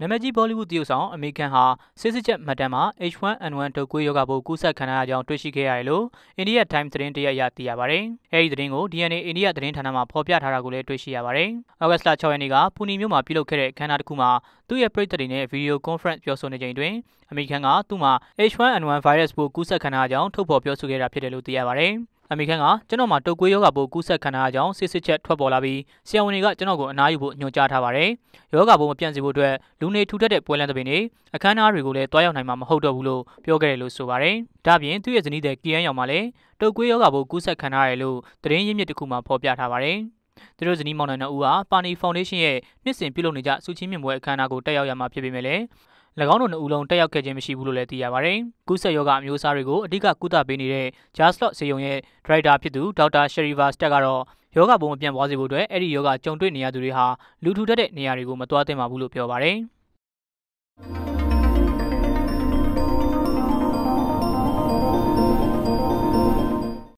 နာမည်ကြီးဘောလီဝုဒ်သရုပ်ဆောင်အမေကန်ဟာစစ်စစ်ချက်မှတ်တမ်းမှာ H1N1 တုပ်ကွေးရောဂါပိုးကူးစက်ခံရကြောင်းတွေ့ရှိခဲ့ရတယ်လို့အိန္ဒိယ Times သတင်းတရက်အရသိရပါတယ်။အဲဒီသတင်းကို DNA အိန္ဒိယသတင်းဌာနမှဖော်ပြထားတာကိုလည်းတွေ့ရှိရပါတယ်။ဩဂတ်စ်လ6ရက်နေ့ကပူနီမြို့မှာပြုလုပ်ခဲ့တဲ့အခမ်းအနားတစ်ခုမှာသူ့ရဲ့ပရိသတ်တွေနဲ့ဗီဒီယိုကွန်ဖရင့်ပြောဆိုနေချိန်တွင်အမေကန်ကသူ့မှာ H1N1 virus ပိုးကူးစက်ခံရကြောင်းထုတ်ဖော်ပြောဆိုခဲ့တာဖြစ်တယ်လို့သိရပါတယ်။အမေခန့်ကကျွန်တော်မှာတုပ်ကွေးယောဂပိုးကူးစက်ခံရကြောင်းစစ်စစ်ချက်ထွက်ပေါ်လာပြီးဆရာဝန်တွေကကျွန်တော်ကိုအနားယူဖို့ညွှန်ကြားထားပါတယ်။ယောဂပိုးမပြန့်စေဖို့အတွက်လူနေထူထပ်တဲ့ပွဲလမ်းသဘင်တွေအခမ်းအနားတွေကိုလည်းတွားရောက်နိုင်မှာမဟုတ်တော့ဘူးလို့ပြောခဲ့တယ်လို့ဆိုပါတယ်။ဒါ့အပြင်သူ့ရဲ့ဇနီးတဲ့ကီယန်ရောင်မှာလည်းတုပ်ကွေးယောဂပိုးကူးစက်ခံရတယ်လို့သတင်းရင်းမြစ်တစ်ခုမှဖော်ပြထားပါတယ်။သူတို့ဇနီးမောင်နှံနှစ်ဦးဟာပါနီဖောင်ဒေးရှင်းရဲ့နှစ်စဉ်ပြုလုပ်နေကြစုချင်းမြင့်ပွဲအခမ်းအနားကိုတက်ရောက်ရမှာဖြစ်ပေမဲ့လည်း၎ င်းတို့နှစ်ဦးလုံးတက်ရောက်ခဲ့ခြင်းမရှိဘူးလို့လည်းသိရပါတယ်။ကုသယောဂအမျိုးအစားတွေကိုအဓိကကုသပေးနေတဲ့ Jaslock စေယုံရဲ့ဒရိုက်တာဖြစ်သူဒေါက်တာရှယ်ရီဗာစတက်ကတော့ယောဂဘုံမပြန့်ပွားစေဖို့အတွက်အဲ့ဒီယောဂကြုံတွေ့နေရသူတွေဟာလူထူထပ်တဲ့နေရာတွေကိုမသွားသင့်ပါဘူးလို့ပြောပါတယ်။